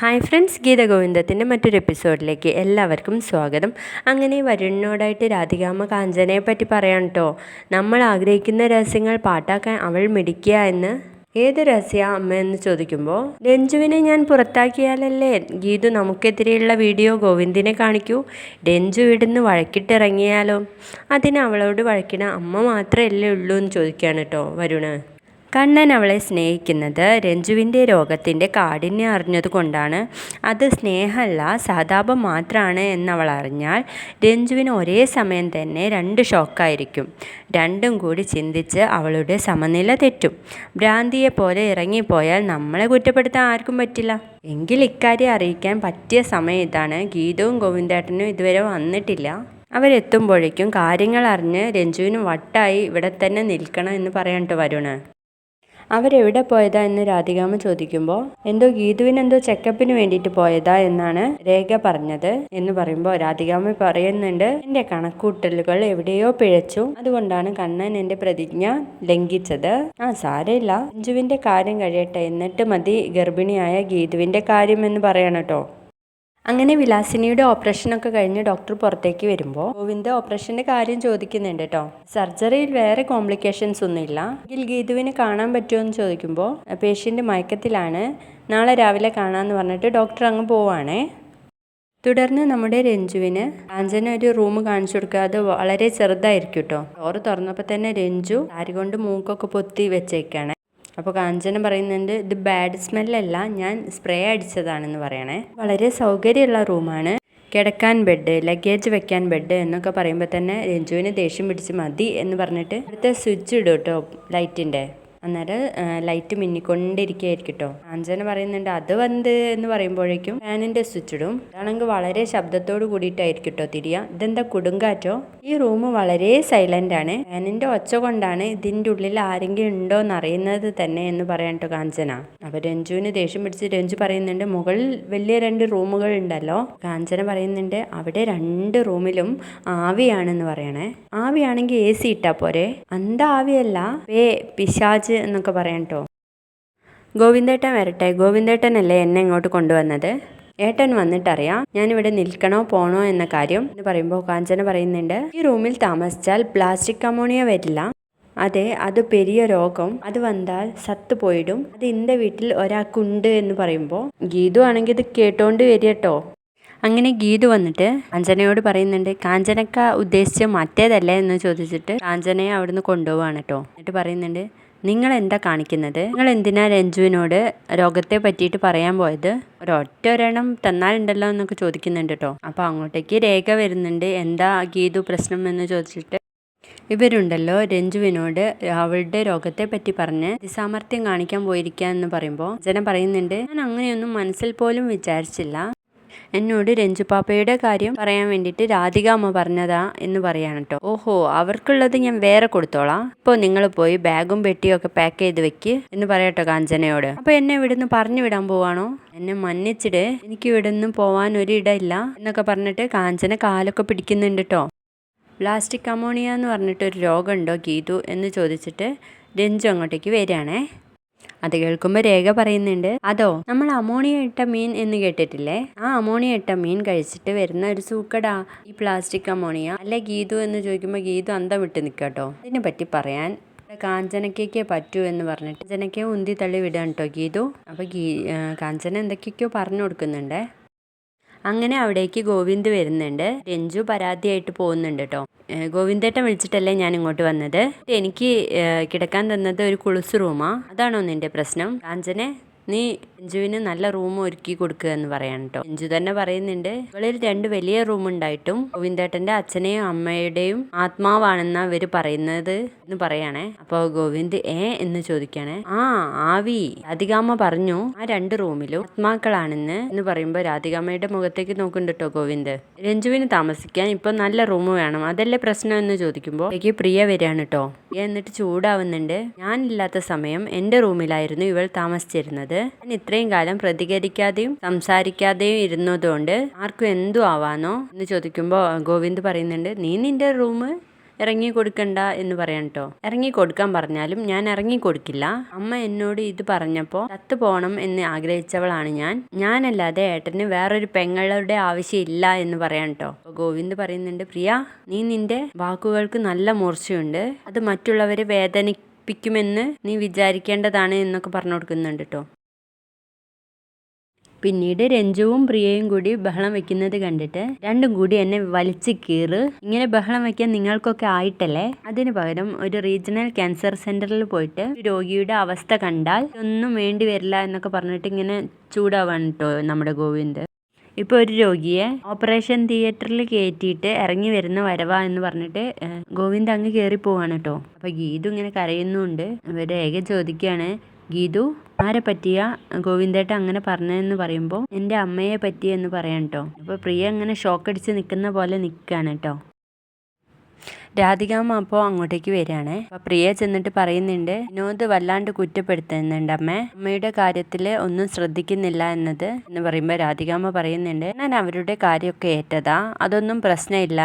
Hi friends ഗീതഗോവിന്ദത്തിന്റെ മറ്റൊരു എപ്പിസോഡിലേക്ക് എല്ലാവർക്കും സ്വാഗതം. അങ്ങനെ വരുണിനോടായിട്ട് രാധികാമ കാഞ്ചനയെ പറ്റി പറയാം കേട്ടോ നമ്മൾ ആഗ്രഹിക്കുന്ന രഹസ്യങ്ങൾ പാട്ടാക്കാൻ അവൾ മിടിക്കുക എന്ന്. ഏത് രഹസ്യ അമ്മ എന്ന് ചോദിക്കുമ്പോൾ രഞ്ജുവിനെ ഞാൻ പുറത്താക്കിയാലല്ലേ? ഗീതു നമുക്കെതിരെയുള്ള വീഡിയോ ഗോവിന്ദിനെ കാണിക്കൂ. രഞ്ജു ഇവിടുന്ന് വഴക്കിട്ടിറങ്ങിയാലോ? അതിന് അവളോട് വഴക്കിന അമ്മ മാത്രമല്ലേ ഉള്ളൂ എന്ന് ചോദിക്കുകയാണ് കേട്ടോ വരുണ്. കണ്ണൻ അവളെ സ്നേഹിക്കുന്നത് രഞ്ജുവിന്റെ രോഗത്തിന്റെ കാഠിന്യം അറിഞ്ഞതുകൊണ്ടാണ്. അത് സ്നേഹമല്ല സഹതാപം മാത്രമാണ് എന്നവൾ അറിഞ്ഞാൽ രഞ്ജുവിന് ഒരേ സമയം തന്നെ രണ്ട് ഷോക്കായിരിക്കും. രണ്ടും കൂടി ചിന്തിച്ച് അവളുടെ സമനില തെറ്റും. ഭ്രാന്തിയെ പോലെ ഇറങ്ങിപ്പോയാൽ നമ്മളെ കുറ്റപ്പെടുത്താൻ ആർക്കും പറ്റില്ല. എങ്കിൽ ഇക്കാര്യം അറിയിക്കാൻ പറ്റിയ സമയം ഇതാണ്. ഗീതവും ഗോവിന്ദേട്ടനും ഇതുവരെ വന്നിട്ടില്ല. അവരെത്തുമ്പോഴേക്കും കാര്യങ്ങൾ അറിഞ്ഞ് രഞ്ജുവിന് വട്ടായി ഇവിടെ തന്നെ നിൽക്കണം എന്ന് പറയാൻ വരുണ്. അവരെവിടെ പോയതാ എന്ന് രാധികാമ ചോദിക്കുമ്പോൾ എന്തോ ഗീതുവിനെന്തോ ചെക്കപ്പിന് വേണ്ടിയിട്ട് പോയതാ എന്നാണ് രേഖ പറഞ്ഞത്. എന്ന് പറയുമ്പോൾ രാധികാമ പറയുന്നുണ്ട് എന്റെ കണക്കൂട്ടലുകൾ എവിടെയോ പിഴച്ചു. അതുകൊണ്ടാണ് കണ്ണൻ എന്റെ പ്രതിജ്ഞ ലംഘിച്ചത്. ആ സാരമില്ല. അഞ്ജുവിന്റെ കാര്യം കഴിയട്ടെ. എന്നിട്ട് മതി ഗർഭിണിയായ ഗീതുവിന്റെ കാര്യം എന്ന് പറയണം കേട്ടോ അങ്ങനെ വിലാസിനിയുടെ ഓപ്പറേഷനൊക്കെ കഴിഞ്ഞ് ഡോക്ടർ പുറത്തേക്ക് വരുമ്പോൾ ഗോവിന്ദ് ഓപ്പറേഷന്റെ കാര്യം ചോദിക്കുന്നുണ്ട് കേട്ടോ സർജറിയിൽ വേറെ കോംപ്ലിക്കേഷൻസ് ഒന്നുമില്ല. എങ്കിൽ ഗീതുവിനെ കാണാൻ പറ്റുമോ എന്ന് ചോദിക്കുമ്പോൾ പേഷ്യന്റ് മയക്കത്തിലാണ്. നാളെ രാവിലെ കാണാമെന്ന് പറഞ്ഞിട്ട് ഡോക്ടർ അങ്ങ് പോവാണേ. തുടർന്ന് നമ്മുടെ രഞ്ജുവിന് കാഞ്ചന ഒരു റൂം കാണിച്ചു കൊടുക്കുക. അത് വളരെ ചെറുതായിരിക്കും കേട്ടോ ഡോറ് തുറന്നപ്പോൾ തന്നെ രഞ്ജു ആര് കൊണ്ട് മൂക്കൊക്കെ പൊത്തി വെച്ചേക്കാണ്. അപ്പോൾ കാഞ്ചന പറയുന്നുണ്ട് ഇത് ബാഡ് സ്മെല്ലല്ല ഞാൻ സ്പ്രേ അടിച്ചതാണെന്ന് പറയണേ. വളരെ സൗകര്യമുള്ള റൂമാണ് കിടക്കാൻ ബെഡ് ലഗേജ് വെക്കാൻ ബെഡ് എന്നൊക്കെ പറയുമ്പോൾ തന്നെ രഞ്ജുവിന് ദേഷ്യം പിടിച്ച് മതി എന്ന് പറഞ്ഞിട്ട് അടുത്ത സ്വിച്ച് ഇടും കേട്ടോ ലൈറ്റിന്റെ അന്നേരം ലൈറ്റ് മിന്നിക്കൊണ്ടിരിക്കുകയായിരിക്കും കേട്ടോ കാഞ്ചന പറയുന്നുണ്ട് അത് വന്ന് എന്ന് പറയുമ്പോഴേക്കും ഫാനിന്റെ സ്വിച്ച് ഇടും. അതാണെങ്കിൽ വളരെ ശബ്ദത്തോട് കൂടിയിട്ടായിരിക്കും കേട്ടോ തിരിയ. ഇതെന്താ കൊടുങ്കാറ്റോ? ഈ റൂം വളരെ സൈലന്റ് ആണ്. ഫാനിന്റെ ഒച്ച കൊണ്ടാണ് ഇതിന്റെ ഉള്ളിൽ ആരെങ്കിലും ഉണ്ടോ എന്ന് അറിയുന്നത് തന്നെ എന്ന് പറയാൻ കേട്ടോ കാഞ്ചന. അപ്പൊ രഞ്ജുവിന് ദേഷ്യം പിടിച്ച് രഞ്ജു പറയുന്നുണ്ട് മുകളിൽ വലിയ രണ്ട് റൂമുകൾ ഉണ്ടല്ലോ? കാഞ്ചന പറയുന്നുണ്ട് അവിടെ രണ്ട് റൂമിലും ആവിയാണെന്ന് പറയണേ. ആവിയാണെങ്കിൽ എ സി ഇട്ടാ പോരെ. അന്താവിയല്ല പേ പിശാജ് എന്നൊക്കെ പറയാം കേട്ടോ ഗോവിന്ദേട്ടൻ വരട്ടെ. ഗോവിന്ദേട്ടനല്ലേ എന്നെ ഇങ്ങോട്ട് കൊണ്ടുവന്നത്? ഏട്ടൻ വന്നിട്ടറിയാം ഞാനിവിടെ നിൽക്കണോ പോണോ എന്ന കാര്യം എന്ന് പറയുമ്പോൾ കാഞ്ചന പറയുന്നുണ്ട്. ഈ റൂമിൽ താമസിച്ചാൽ പ്ലാസ്റ്റിക് അമോണിയ വരില്ല. അതെ അത് പെരിയ രോഗം. അത് വന്നാൽ സത്ത് പോയിടും. അത് ഇന്റെ വീട്ടിൽ ഒരാൾക്കുണ്ട് എന്ന് പറയുമ്പോൾ ഗീതു ആണെങ്കിൽ ഇത് കേട്ടോണ്ട് വരികട്ടോ അങ്ങനെ ഗീതു വന്നിട്ട് കാഞ്ചനയോട് പറയുന്നുണ്ട് കാഞ്ചനക്ക ഉദ്ദേശിച്ച മറ്റേതല്ലേ? എന്ന് ചോദിച്ചിട്ട് കാഞ്ചനയെ അവിടുന്ന് കൊണ്ടുപോവാണ് കേട്ടോ എന്നിട്ട് പറയുന്നുണ്ട് നിങ്ങൾ എന്താ കാണിക്കുന്നത്? നിങ്ങൾ എന്തിനാ രഞ്ജുവിനോട് രോഗത്തെ പറ്റിയിട്ട് പറയാൻ പോയത്? ഒരൊറ്റ ഒരെണ്ണം തന്നാലുണ്ടല്ലോ എന്നൊക്കെ ചോദിക്കുന്നുണ്ട് കേട്ടോ അപ്പോൾ അങ്ങോട്ടേക്ക് രേഖ വരുന്നുണ്ട്. എന്താ ഗീതു പ്രശ്നം എന്ന് ചോദിച്ചിട്ട് ഇവരുണ്ടല്ലോ രഞ്ജുവിനോട് അവളുടെ രോഗത്തെ പറ്റി പറഞ്ഞ് അതിസാമർത്ഥ്യം കാണിക്കാൻ പോയിരിക്കുക എന്ന് പറയുമ്പോൾ ജനം പറയുന്നുണ്ട്. ഞാൻ അങ്ങനെയൊന്നും മനസ്സിൽ പോലും വിചാരിച്ചില്ല. എന്നോട് രഞ്ജുപാപ്പയുടെ കാര്യം പറയാൻ വേണ്ടിയിട്ട് രാധിക അമ്മ പറഞ്ഞതാ എന്ന് പറയാണ് കേട്ടോ ഓഹോ അവർക്കുള്ളത് ഞാൻ വേറെ കൊടുത്തോളാം. ഇപ്പോൾ നിങ്ങൾ പോയി ബാഗും പെട്ടിയും ഒക്കെ പാക്ക് ചെയ്ത് വെക്ക് എന്ന് പറയട്ടോ കാഞ്ചനയോട്. അപ്പോൾ എന്നെ ഇവിടുന്ന് പറഞ്ഞു വിടാൻ പോവാണോ? എന്നെ മന്നിച്ചിട് എനിക്ക് ഇവിടുന്ന് പോവാൻ ഒരു ഇടയില്ല എന്നൊക്കെ പറഞ്ഞിട്ട് കാഞ്ചന കാലൊക്കെ പിടിക്കുന്നുണ്ട് കേട്ടോ പ്ലാസ്റ്റിക് അമോണിയ എന്ന് പറഞ്ഞിട്ട് ഒരു രോഗമുണ്ടോ ഗീതു എന്ന് ചോദിച്ചിട്ട് രഞ്ജു അങ്ങോട്ടേക്ക് വരികയാണേ. അത് കേൾക്കുമ്പോൾ രേഖ പറയുന്നുണ്ട്. അതോ നമ്മൾ അമോണിയ ഇട്ട മീൻ എന്ന് കേട്ടിട്ടില്ലേ? ആ അമോണിയ ഇട്ട മീൻ കഴിച്ചിട്ട് വരുന്ന ഒരു സൂക്കടാ ഈ പ്ലാസ്റ്റിക് അമോണിയ. അല്ലെ ഗീതു എന്ന് ചോദിക്കുമ്പോൾ ഗീതു അന്തം വിട്ട് നിൽക്കട്ടോ അതിനെ പറ്റി പറയാൻ കാഞ്ചനയ്ക്കൊക്കെ പറ്റൂ എന്ന് പറഞ്ഞിട്ട് കാഞ്ചനയ്ക്ക് ഉന്തി തള്ളി വിടാൻ കേട്ടോ ഗീതു. അപ്പോൾ ഗീ കാഞ്ചന എന്തൊക്കെയൊക്കെയോ പറഞ്ഞു കൊടുക്കുന്നുണ്ട്. അങ്ങനെ അവിടേക്ക് ഗോവിന്ദ് വരുന്നുണ്ട്. രഞ്ജു പരാതിയായിട്ട് പോകുന്നുണ്ട് കേട്ടോ ഗോവിന്ദേട്ടൻ വിളിച്ചിട്ടല്ലേ ഞാൻ ഇങ്ങോട്ട് വന്നത്? എനിക്ക് കിടക്കാൻ തന്നത് ഒരു കുളിസ് റൂമാ. അതാണോ നിന്റെ പ്രശ്നം? കാഞ്ചനെ നീ എഞ്ചുവിന് നല്ല റൂം ഒരുക്കി കൊടുക്കുക എന്ന് പറയാൻ കേട്ടോ എഞ്ചു തന്നെ പറയുന്നുണ്ട് ഇവളിൽ രണ്ട് വലിയ റൂം ഉണ്ടായിട്ടും ഗോവിന്ദേട്ടന്റെ അച്ഛനെയും അമ്മയുടെയും ആത്മാവാണെന്ന് അവർ പറയുന്നത് എന്ന് പറയണേ. അപ്പോൾ ഗോവിന്ദ് ഏ? എന്ന് ചോദിക്കണേ. ആ ആവി. രാധികാമ്മ പറഞ്ഞു ആ രണ്ട് റൂമിലും ആത്മാക്കളാണെന്ന് എന്ന് പറയുമ്പോൾ രാധികാമ്മയുടെ മുഖത്തേക്ക് നോക്കുന്നുണ്ട് കേട്ടോ ഗോവിന്ദ്. രഞ്ജുവിന് താമസിക്കാൻ ഇപ്പൊ നല്ല റൂം വേണം അതല്ലേ പ്രശ്നം? എന്ന് ചോദിക്കുമ്പോൾ എനിക്ക് പ്രിയ വരികയാണ് കേട്ടോ എന്നിട്ട് ചൂടാവുന്നുണ്ട്. ഞാനില്ലാത്ത സമയം എന്റെ റൂമിലായിരുന്നു ഇവൾ താമസിച്ചിരുന്നത്. ഞാൻ ഇത്രയും കാലം പ്രതികരിക്കാതെയും സംസാരിക്കാതെയും ഇരുന്നതുകൊണ്ട് ആർക്കും എന്തു ആവാനോ എന്ന് ചോദിക്കുമ്പോൾ ഗോവിന്ദ് പറയുന്നുണ്ട് നീ നിന്റെ റൂം ഇറങ്ങി കൊടുക്കണ്ട എന്ന് പറയാം കേട്ടോ ഇറങ്ങി കൊടുക്കാൻ പറഞ്ഞാലും ഞാൻ ഇറങ്ങി കൊടുക്കില്ല. അമ്മ എന്നോട് ഇത് പറഞ്ഞപ്പോൾ ചത്തു പോകണം എന്ന് ആഗ്രഹിച്ചവളാണ് ഞാൻ. ഞാനല്ലാതെ ഏട്ടന് വേറൊരു പെങ്ങളുടെ ആവശ്യമില്ല എന്ന് പറയാം കേട്ടോ ഗോവിന്ദ് പറയുന്നുണ്ട് പ്രിയ നീ നിന്റെ വാക്കുകൾക്ക് നല്ല മൂർച്ചയുണ്ട്. അത് മറ്റുള്ളവരെ വേദനിപ്പിക്കുമെന്ന് നീ വിചാരിക്കേണ്ടതാണ് എന്നൊക്കെ പറഞ്ഞു കൊടുക്കുന്നുണ്ട് കേട്ടോ പിന്നീട് രഞ്ജുവും പ്രിയയും കൂടി ബഹളം വെക്കുന്നത് കണ്ടിട്ട് രണ്ടും കൂടി എന്നെ വലിച്ചു കീറ്. ഇങ്ങനെ ബഹളം വെക്കാൻ നിങ്ങൾക്കൊക്കെ ആയിട്ടല്ലേ? അതിന് പകരം ഒരു റീജിയണൽ ക്യാൻസർ സെന്ററിൽ പോയിട്ട് രോഗിയുടെ അവസ്ഥ കണ്ടാൽ ഒന്നും വേണ്ടി വരില്ല എന്നൊക്കെ പറഞ്ഞിട്ട് ഇങ്ങനെ ചൂടാവാണ് കേട്ടോ നമ്മുടെ ഗോവിന്ദ്. ഇപ്പോൾ ഒരു രോഗിയെ ഓപ്പറേഷൻ തിയേറ്ററിൽ കയറ്റിയിട്ട് ഇറങ്ങി വരുന്ന വരവാ എന്ന് പറഞ്ഞിട്ട് ഗോവിന്ദ് അങ്ങ് കയറി പോവാണ് കേട്ടോ അപ്പോൾ ഗീതു ഇങ്ങനെ കരയുന്നുണ്ട്. ഇവർ ഏക ചോദിക്കുകയാണ് ഗീതു ആരെ പറ്റിയ ഗോവിന്ദേട്ട അങ്ങനെ പറഞ്ഞതെന്ന് പറയുമ്പോൾ എന്റെ അമ്മയെ പറ്റി എന്ന് പറയാം കേട്ടോ അപ്പോൾ പ്രിയ ഇങ്ങനെ ഷോക്ക് അടിച്ച് നിൽക്കുന്ന പോലെ നിൽക്കുകയാണ് കേട്ടോ രാധികാമ്മ അപ്പോൾ അങ്ങോട്ടേക്ക് വരികയാണ്. അപ്പോൾ പ്രിയ ചെന്നിട്ട് പറയുന്നുണ്ട് വിനോദ് വല്ലാണ്ട് കുറ്റപ്പെടുത്തുന്നുണ്ട് അമ്മ. അമ്മയുടെ കാര്യത്തിൽ ഒന്നും ശ്രദ്ധിക്കുന്നില്ല എന്നത് എന്ന് പറയുമ്പോൾ രാധികാമ്മ പറയുന്നുണ്ട് ഞാൻ അവരുടെ കാര്യമൊക്കെ ഏറ്റതാ. അതൊന്നും പ്രശ്നമില്ല.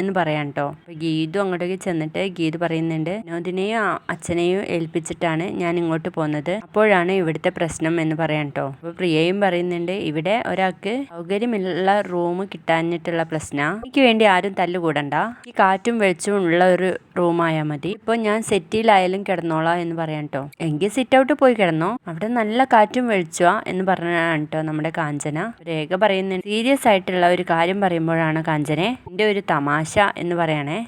എന്ന് പറയാം കേട്ടോ ഗീതു അങ്ങോട്ടേക്ക് ചെന്നിട്ട് ഗീതു പറയുന്നുണ്ട് വിനോദിനെയും അച്ഛനെയും ഏൽപ്പിച്ചിട്ടാണ് ഞാൻ ഇങ്ങോട്ട് പോകുന്നത് അപ്പോഴാണ് ഇവിടുത്തെ പ്രശ്നം എന്ന് പറയാം കേട്ടോ അപ്പോൾ പ്രിയയും പറയുന്നുണ്ട് ഇവിടെ ഒരാൾക്ക് സൗകര്യമുള്ള റൂം കിട്ടാഞ്ഞിട്ടുള്ള പ്രശ്ന. എനിക്ക് വേണ്ടി ആരും തല്ലുകൂടണ്ട. ഈ കാറ്റും വെളിച്ചവും ഉള്ള ഒരു റൂമായാൽ മതി. ഇപ്പോൾ ഞാൻ സെറ്റിയിലായാലും കിടന്നോളാം എന്ന് പറയാം കേട്ടോ എങ്കിൽ സിറ്റ് ഔട്ട് പോയി കിടന്നോ? അവിടെ നല്ല കാറ്റും വെളിച്ചുവാ എന്ന് പറഞ്ഞാണ് കേട്ടോ നമ്മുടെ കാഞ്ചന. രേഖ പറയുന്നുണ്ട് സീരിയസ് ആയിട്ടുള്ള ഒരു കാര്യം പറയുമ്പോഴാണ് കാഞ്ചനെ. എന്റെ ഒരു തമാശ. എന്ന് പറയണേ.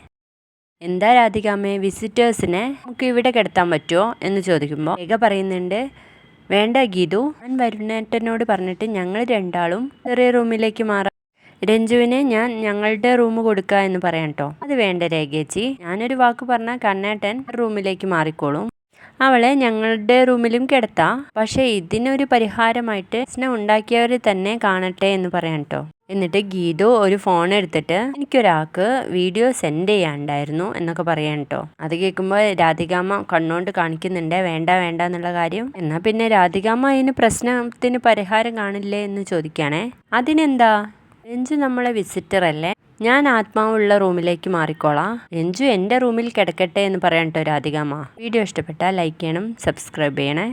എന്താ രാധികാമ്മേ വിസിറ്റേഴ്സിനെ നമുക്ക് ഇവിടെ കിടത്താൻ പറ്റുമോ എന്ന് ചോദിക്കുമ്പോൾ രേഖ പറയുന്നുണ്ട്. വേണ്ട ഗീതു. ഞാൻ വരുന്നേറ്റനോട് പറഞ്ഞിട്ട് ഞങ്ങൾ രണ്ടാളും ചെറിയ റൂമിലേക്ക് മാറാം. രഞ്ജുവിനെ ഞാൻ ഞങ്ങളുടെ റൂം കൊടുക്കുക എന്ന് പറയാം കേട്ടോ അത് വേണ്ട രേഖേച്ചി. ഞാനൊരു വാക്ക് പറഞ്ഞാൽ കണ്ണേട്ടൻ റൂമിലേക്ക് മാറിക്കോളും. അവളെ ഞങ്ങളുടെ റൂമിലും കിടത്താം. പക്ഷേ ഇതിനൊരു പരിഹാരമായിട്ട് പ്രശ്നം ഉണ്ടാക്കിയവർ തന്നെ കാണട്ടെ എന്ന് പറയാം കേട്ടോ എന്നിട്ട് ഗീതു ഒരു ഫോൺ എടുത്തിട്ട് എനിക്കൊരാൾക്ക് വീഡിയോ സെൻഡ് ചെയ്യാണ്ടായിരുന്നു എന്നൊക്കെ പറയാൻ കേട്ടോ അത് കേൾക്കുമ്പോൾ രാധികാമ്മ കണ്ണുകൊണ്ട് കാണിക്കുന്നുണ്ട് വേണ്ട വേണ്ട എന്നുള്ള കാര്യം. എന്നാൽ പിന്നെ രാധികാമ്മ അതിന് പ്രശ്നത്തിന് പരിഹാരം കാണില്ലേ എന്ന് ചോദിക്കുകയാണേ. അതിനെന്താ? രഞ്ജു നമ്മളെ വിസിറ്റർ അല്ലേ ഞാൻ ആത്മാവുള്ള റൂമിലേക്ക് മാറിക്കോളാം. എഞ്ചു എന്റെ റൂമിൽ കിടക്കട്ടെ എന്ന് പറയാം കേട്ടോ രാധികാമ്മ. വീഡിയോ ഇഷ്ടപ്പെട്ടാൽ ലൈക്ക് ചെയ്യണം സബ്സ്ക്രൈബ് ചെയ്യണേ.